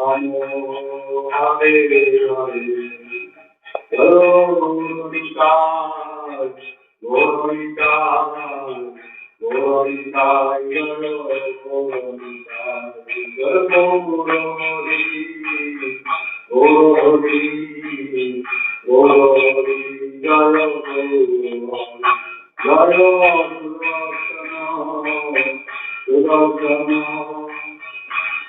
হরে হরে গৌরিকা গৌরিকা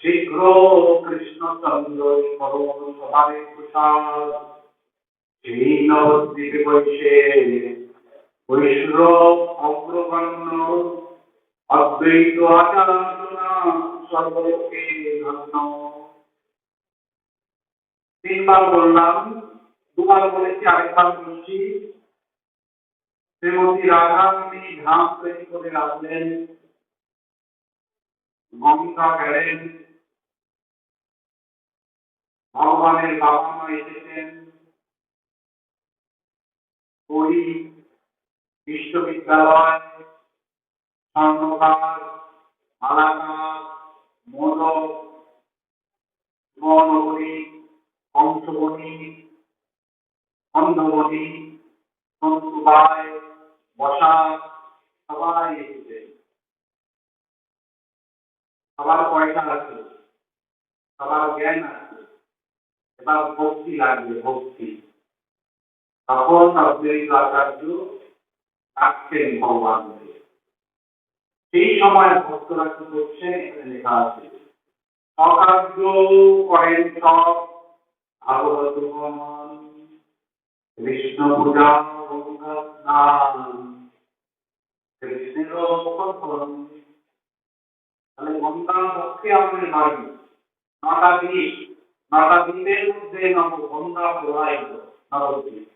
শীঘ্র কৃষ্ণ চন্দ্র বৈষ্ণব অগ্রগণ্য ভগবানের বাবা মা এসেছেন বিশ্ববিদ্যালয় স্বর্ণকার বসা সবাই এসেছে সবার পয়সা আছে সবার জ্ঞান আছে এবার ভক্তি লাগবে, ভক্তি। তখন অদ্বৈত আচার্য ডাকছেন ভগবানকে। সময় ভক্তরা কি করছেন এখানে লেখা আছে। অকার্য করেন সব ভাগবতগণ। কৃষ্ণ পূজা গঙ্গা স্নান কৃষ্ণের তাহলে গঙ্গা পক্ষে আমাদের বাড়ি। নটা দ্বীপ নটা দ্বীপের মধ্যে নব গঙ্গা প্রবাহিত। নবদ্বীপ